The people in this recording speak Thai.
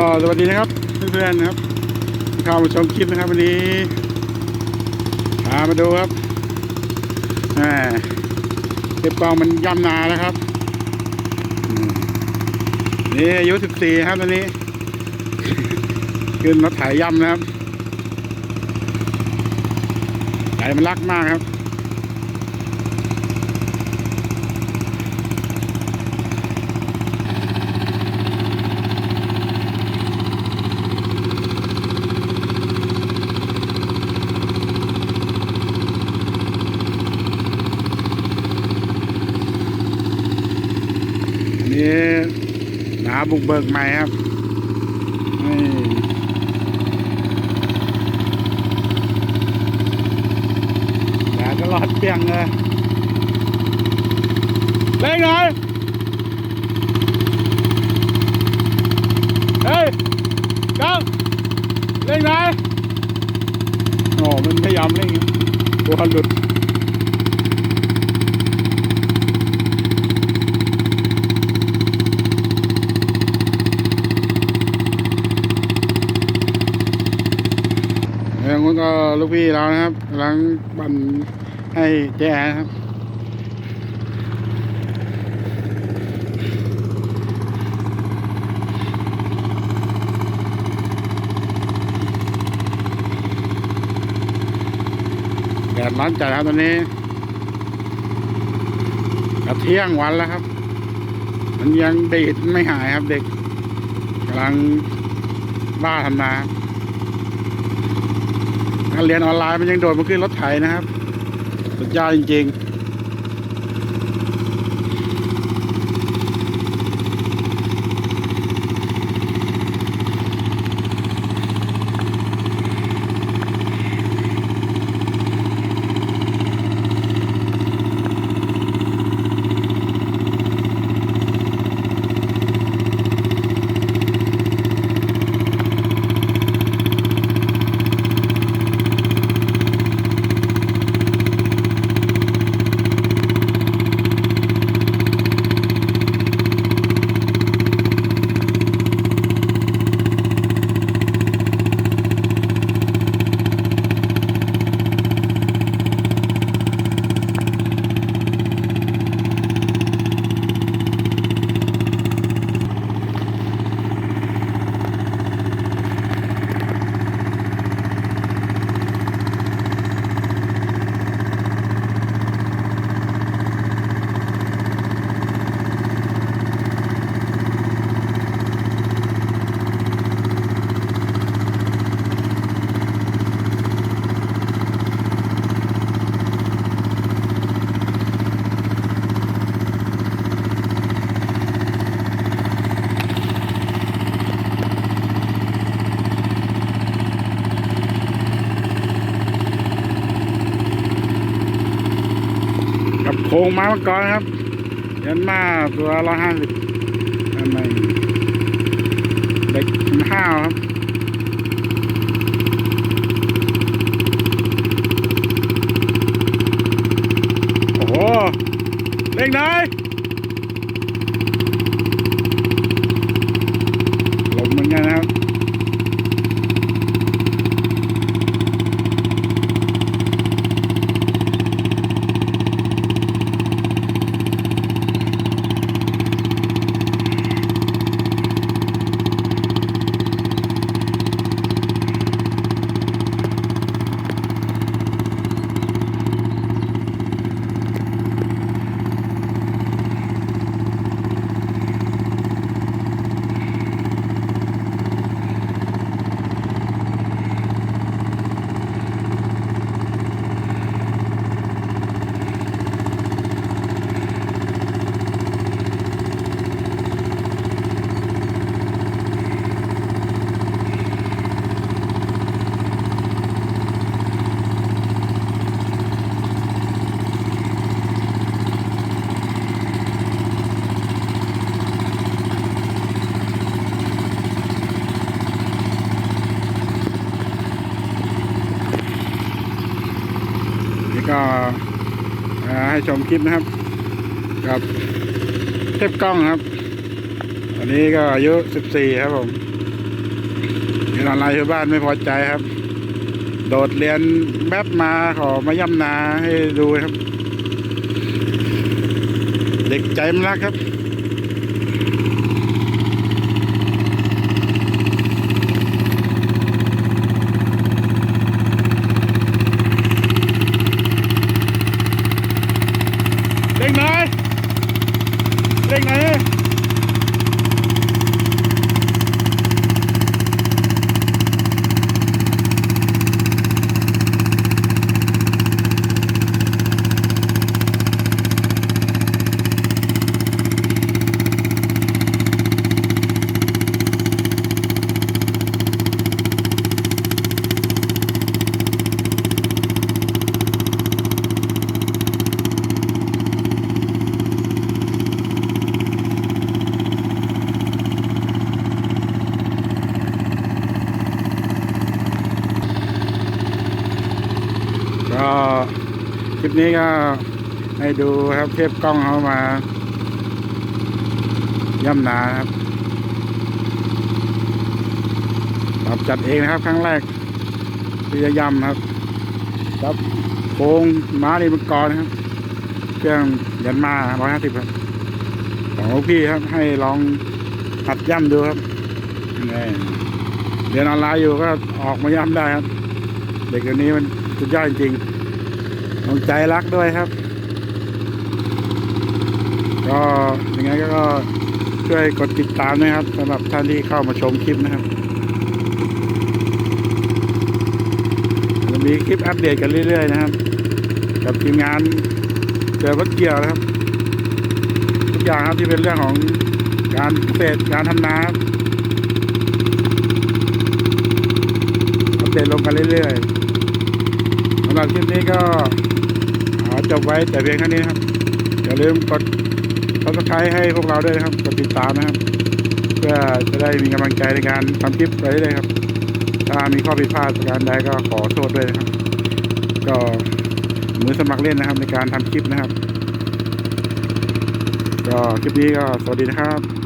ก็สวัสดีนะครับเพื่อนๆนะครับเข้ามาชมคลิปนะครับวันนี้พามาดูครับเก็บกองมันย่ำนาแล้วครับนี่อายุสิบสี่ครับตอนนี้ ขึ้นรถไถย่ำนะครับใจมันรักมากครับ อันนี้ หนาบุกเบิกใหม่ครับนี่แดดตลอดเปียงเลยเล่นหน่อยเฮ้ยก้าเล่นหน่อยโอ้มันพยายามเล่นตัวหลุด แล้วก็ลูกพี่เรานะครับกำลังปั่นให้แจ้นครับแดดร้อนจัดครับตอนนี้กระเที่ยงวันแล้วครับ มันยังเดีดไม่หายครับเด็กกำลังบ้าทำนาครับ การเรียนออนไลน์มันยังโดดมาขึ้นรถไถนะครับ สุดยอดจริง ๆ โครงไม้มังกรนครับ ยันมาตัวร้อยห้าสิบอันไหนเด็กห้าวครับโอ้โหเล่งไหนล ก็ให้ชมคลิปนะครับกับเทปกล้องครับอันนี้ก็อายุ14ครับผมเรียนออนไลน์ชาวบ้านไม่พอใจครับ โดดเรียนแป๊บมาขอมาย่ำนาให้ดูครับ เด็กใจมันรักครับ เร่งหน่อยเร่งหน่อย ก็คลิปนี้ก็ให้ดูครับเทปกล้องเขามาย่ำนาครับปรับจัดเองนะครับ ครั้งแรกที่จะย่ำนะครับครับโค้งม้านี่มันกรนะครับ เครื่องยันมาร้อยห้าสิบครับของพี่ครับให้ลองหัดย่ำดูครับนี่เรียนออนไลน์อยู่ก็ออกมาย่ำได้ครับ เด็กเดี๋ยวนี้มัน สุดยอดจริงๆต้องใจรักด้วยครับ ก็ยังไงก็ช่วยกดติดตามนะครับสำหรับท่านที่เข้ามาชมคลิปนะครับจะมีคลิปอัปเดตกันเรื่อย ๆ นะครับ กับทีมงานเจอรถเกี่ยวนะครับ ทุกอย่างครับที่เป็นเรื่องของการเกษตรการทำนาอัปเดตลงกันเรื่อย ๆ หรับคลิปนี้ก็ขอจบไว้แต่เพียงเท่านี้นะครับ อย่าลืมกด subscribe ให้พวกเราด้วยนะครับ กดติดตามนะครับ เพื่อจะได้มีกำลังใจในการทำคลิปไปเรื่อยครับ ถ้ามีข้อผิดพลาดประการใดก็ขอโทษด้วยนะครับ ก็มือสมัครเล่นนะครับในการทำคลิปนะครับ ก็คลิปนี้ก็สวัสดีนะครับ